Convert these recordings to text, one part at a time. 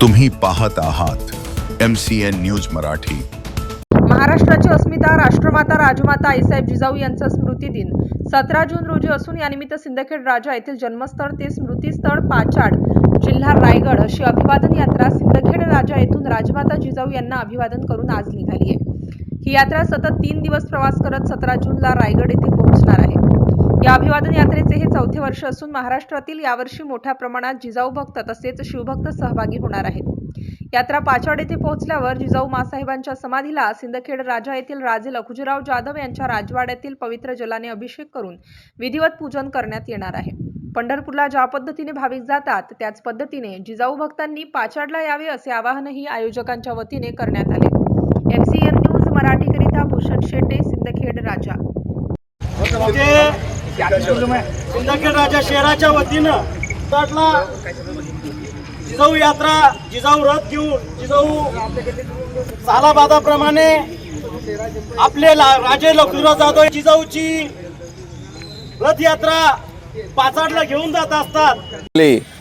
तुम्ही पाहत आहात M C N news Marathi. महाराष्ट्राची अस्मिता राष्ट्रमाता राजमाता आईसाहेब जिजाऊ यांचा स्मृती दिन. सतरा जून रोजी असून यानिमित्त सिंदखेड राजा येथील जन्मस्थळ ते स्मृतीस्थळ पाचाड जिल्हा रायगड अशी अभिवादन यात्रा सिंदखेड राजा येथून राजमाता जिजाऊ यांना अभिवादन करून आज निघाली आहे. ही यात्रा सतत तीन दिवस प्रवास करत सतरा जूनला रायगड येथे पोहोचणार आहे. या अभिवादन यात्रेचे हे चौथे वर्ष असून महाराष्ट्रातील यावर्षी मोठ्या प्रमाणात जिजाऊ भक्त तसेच शिवभक्त सहभागी होणार आहेत. यात्रा पाचाड येथे पोहोचल्यावर जिजाऊ मासाहेबांच्या समाधीला सिंदखेड राजा येथील राजे लखुजीराव जाधव यांच्या राजवाड्यातील पवित्र जलाने अभिषेक करून विधिवत पूजन करण्यात येणार आहे. पंढरपूरला ज्या पद्धतीने भाविक जातात त्याच पद्धतीने जिजाऊ भक्तांनी पाचाडला यावे असे आवाहनही आयोजकांच्या वतीने करण्यात आले. एमसीएन न्यूज मराठीकरिता भूषण शेटे सिंदखेड राजा. सिंदखेड राजा शहराच्या वतीनं तटला जिजाऊ यात्रा जिजाऊ रथ घेऊन जिजाऊ सालाबादाप्रमाणे आपले ला- राजे लक्ष्मीराव जाधव जिजाऊची रथयात्रा पाचाडला घेऊन जात असतात.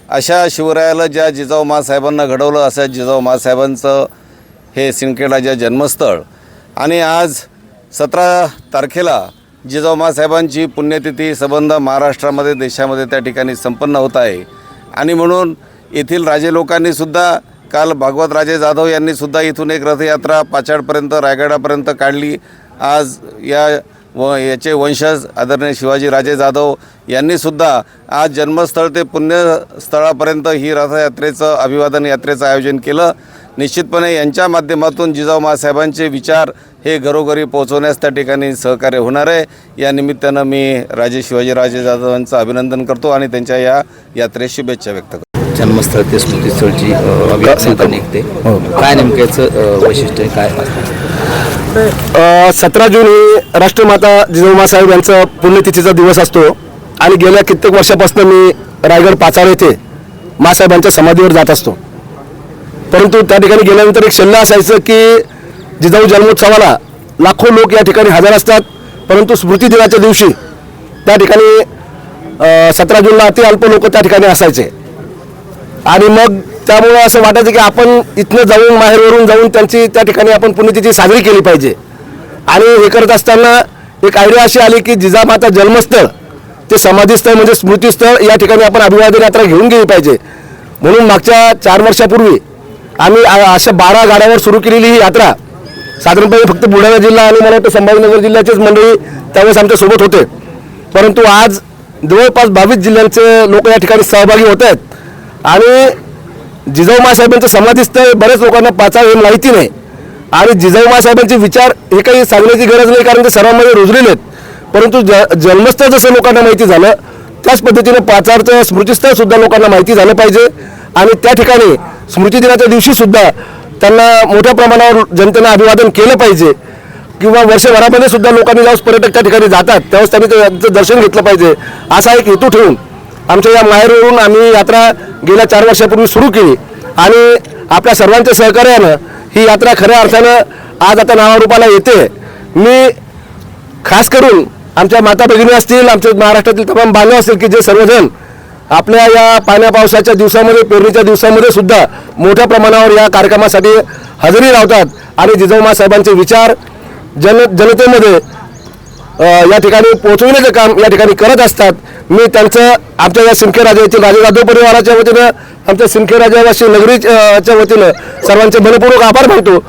अशा शिवरायाला ज्या जिजाऊ मासाहेबांना घडवलं असं जिजाऊ मासाहेबांचं हे सिंदखेडाच्या जन्मस्थळ. आणि आज सतरा तारखेला जिजाऊमासाहेबांची पुण्यतिथी संबंध महाराष्ट्रामध्ये देशामध्ये त्या ठिकाणी संपन्न होत आहे. आणि म्हणून येथील राजे लोकांनीसुद्धा काल भागवत राजे जाधव यांनीसुद्धा इथून एक रथयात्रा पाचाडपर्यंत रायगडापर्यंत काढली. आज या व याचे वंशज आदरणीय शिवाजी राजे जाधव यांनीसुद्धा आज जन्मस्थळ ते पुण्यस्थळापर्यंत ही रथयात्रेचं अभिवादन यात्रेचं आयोजन केलं. निश्चितपणे यांच्या माध्यमातून जिजाऊ मासाहेबांचे विचार हे घरोघरी पोहोचवण्यास त्या ठिकाणी सहकार्य होणार आहे. या निमित्तानं मी राजे शिवाजी राजे जाधव यांचं अभिनंदन करतो आणि त्यांच्या या यात्रेस शुभेच्छा व्यक्त करतो. जन्मस्थळ ते स्मृतीस्थळची निघते. काय नेमकं याचं अ, वैशिष्ट्य काय सतरा जून ही राष्ट्रमाता जिजाऊ साहेब यांचा पुण्यतिथीचा दिवस असतो आणि गेल्या कित्येक वर्षापासून मी रायगड पाचाळ येथे मासाहेबांच्या समाधीवर जात असतो. परंतु त्या ठिकाणी गेल्यानंतर एक सल्ला असायचं की जिजाऊ जन्मोत्सवाला लाखो लोक या ठिकाणी हजर असतात. परंतु स्मृती दिनाच्या दिवशी त्या ठिकाणी सतरा जूनला अति अल्प लोक त्या ठिकाणी असायचे. आणि मग त्यामुळं असं वाटायचं की आपण इथनं जाऊन माहेरवरून जाऊन त्यांची त्या ठिकाणी आपण पुण्यतिथी साजरी केली पाहिजे. आणि हे करत असताना एक आयडिया अशी आली की जिजामाता जन्मस्थळ ते समाधीस्थळ म्हणजे स्मृतीस्थळ या ठिकाणी आपण अभिवादन यात्रा घेऊन गेली पाहिजे. म्हणून मागच्या चार वर्षापूर्वी आम्ही अशा बारा गाड्यावर सुरू केलेली ही यात्रा. साधारणपणे फक्त बुलढाणा जिल्हा आणि मला वाटतं संभाजीनगर जिल्ह्याचेच मंडळी त्यावेळेस आमच्यासोबत होते. परंतु आज जवळपास बावीस जिल्ह्यांचे लोक या ठिकाणी सहभागी होत आहेत. आणि जिजाऊ मासाहेबांचं समाधीस्थळ बऱ्याच लोकांना पाचाळ हे माहिती नाही. आणि जिजाऊ मासाहेबांचे विचार हे काही सांगण्याची गरज नाही कारण ते सर्वांमध्ये रुजलेले आहेत. परंतु ज जन्मस्थळ जसं लोकांना माहिती झालं त्याच पद्धतीने पाचारचं स्मृतीस्थळ सुद्धा लोकांना माहिती झालं पाहिजे. आणि त्या ठिकाणी स्मृती दिनाच्या दिवशी सुद्धा त्यांना मोठ्या प्रमाणावर जनतेनं अभिवादन केलं पाहिजे. किंवा वर्षभरामध्ये सुद्धा लोकांनी जाऊन पर्यटक त्या ठिकाणी जातात त्यावेळेस त्यांनी ते- त्यांचं दर्शन घेतलं पाहिजे. असा एक हेतू ठेवून आमच्या या माहेरवरून आम्ही यात्रा गेल्या चार वर्षापूर्वी सुरू केली. आणि आपल्या सर्वांच्या सहकार्यानं ही यात्रा खऱ्या अर्थानं आज आता नावारूपाला येते. मी खास करून आमच्या माता भगिनी असतील आमच्या महाराष्ट्रातील तमाम बांधव असतील की जे सर्वजण आपल्या या पाण्या पावसाच्या दिवसामध्ये पेरणीच्या दिवसामध्ये सुद्धा मोठ्या प्रमाणावर या कार्यक्रमासाठी हजेरी लावतात. आणि जिजाऊमा साहेबांचे विचार जन जनतेमध्ये या ठिकाणी पोहोचविण्याचं काम या ठिकाणी करत असतात. मी त्यांचं आमच्या या सिंखे राजा येथील राजे जाधव परिवाराच्या वतीनं आमच्या सिंखे राजावासी नगरीच्या वतीनं सर्वांचे मनपूर्वक आभार मानतो.